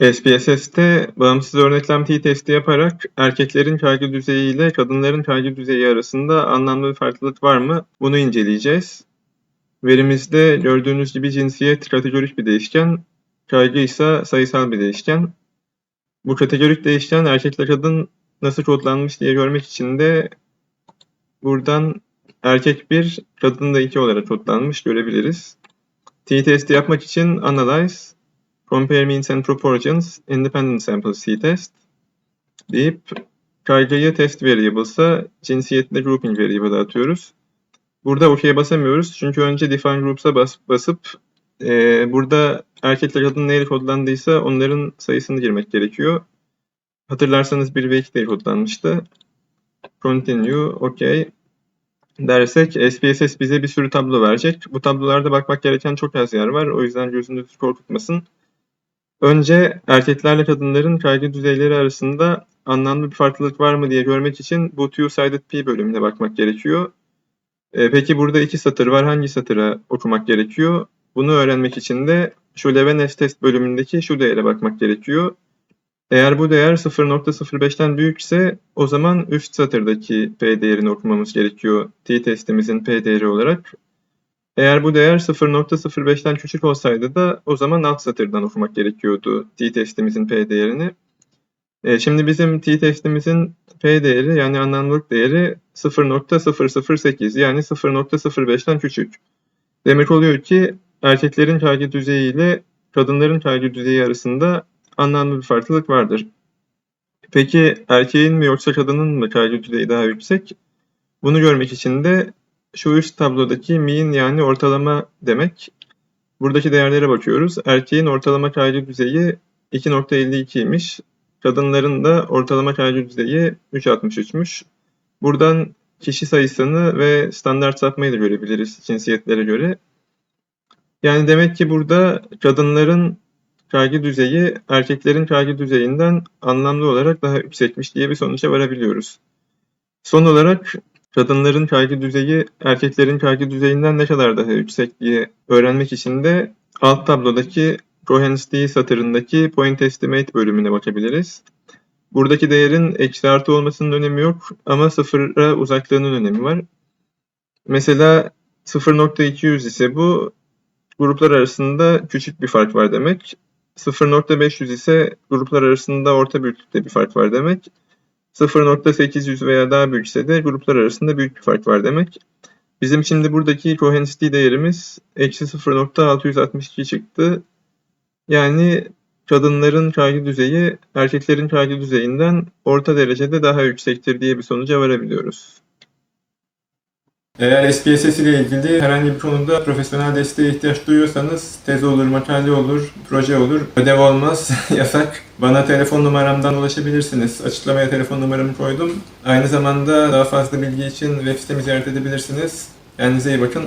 SPSS'te bağımsız örneklem t-testi yaparak erkeklerin kaygı düzeyi ile kadınların kaygı düzeyi arasında anlamlı bir farklılık var mı? Bunu inceleyeceğiz. Verimizde gördüğünüz gibi cinsiyet kategorik bir değişken, kaygı ise sayısal bir değişken. Bu kategorik değişken erkekle kadın nasıl kodlanmış diye görmek için de buradan erkek 1, kadın da 2 olarak kodlanmış görebiliriz. T-testi yapmak için analyze, compare means and proportions, independent sample t-test deyip kaygıyı test variables'a, cinsiyetle grouping variable'a atıyoruz. Burada OK'ye basamıyoruz çünkü önce define groups'a bas, basıp e, burada erkekle kadın neyle kodlandıysa onların sayısını girmek gerekiyor. Hatırlarsanız 1 ve 2 de kodlanmıştı. Continue, OK dersek SPSS bize bir sürü tablo verecek. Bu tablolarda bakmak gereken çok az yer var. O yüzden gözünüzü korkutmasın. Önce erkeklerle kadınların kaygı düzeyleri arasında anlamlı bir farklılık var mı diye görmek için bu two-sided P bölümüne bakmak gerekiyor. E, peki burada iki satır var. Hangi satıra okumak gerekiyor? Bunu öğrenmek için de şu Levenes test bölümündeki şu değere bakmak gerekiyor. Eğer bu değer 0.05'ten büyükse o zaman üst satırdaki P değerini okumamız gerekiyor t-testimizin P değeri olarak. Eğer bu değer 0.05'ten küçük olsaydı da o zaman alt satırdan okumak gerekiyordu t-testimizin P değerini. E, şimdi bizim t-testimizin P değeri yani anlamlılık değeri 0.008 yani 0.05'ten küçük. Demek oluyor ki erkeklerin kaygı düzeyi ile kadınların kaygı düzeyi arasında anlamlı bir farklılık vardır. Peki erkeğin mi yoksa kadının mı kaygı düzeyi daha yüksek? Bunu görmek için de şu üst tablodaki mean yani ortalama demek. Buradaki değerlere bakıyoruz. Erkeğin ortalama kaygı düzeyi 2.52'ymiş. Kadınların da ortalama kaygı düzeyi 3.63'müş. Buradan kişi sayısını ve standart sapmayı da görebiliriz cinsiyetlere göre. Yani demek ki burada kadınların kaygı düzeyi erkeklerin kaygı düzeyinden anlamlı olarak daha yüksekmiş diye bir sonuca varabiliyoruz. Son olarak kadınların kaygı düzeyi erkeklerin kaygı düzeyinden ne kadar daha yüksek diye öğrenmek için de alt tablodaki Cohensity satırındaki Point Estimate bölümüne bakabiliriz. Buradaki değerin eksi artı olmasının önemi yok ama sıfıra uzaklığının önemi var. Mesela 0.200 ise bu gruplar arasında küçük bir fark var demek. 0.500 ise gruplar arasında orta büyüklükte bir fark var demek. 0.800 veya daha büyükse de gruplar arasında büyük bir fark var demek. Bizim şimdi buradaki Cohensity değerimiz eksi 0.662 çıktı. Yani kadınların kaygı düzeyi erkeklerin kaygı düzeyinden orta derecede daha yüksektir diye bir sonuca varabiliyoruz. Eğer SPSS ile ilgili herhangi bir konuda profesyonel desteğe ihtiyaç duyuyorsanız tez olur, makale olur, proje olur, ödev olmaz, yasak. Bana telefon numaramdan ulaşabilirsiniz. Açıklamaya telefon numaramı koydum. Aynı zamanda daha fazla bilgi için web sitemi ziyaret edebilirsiniz. Kendinize iyi bakın.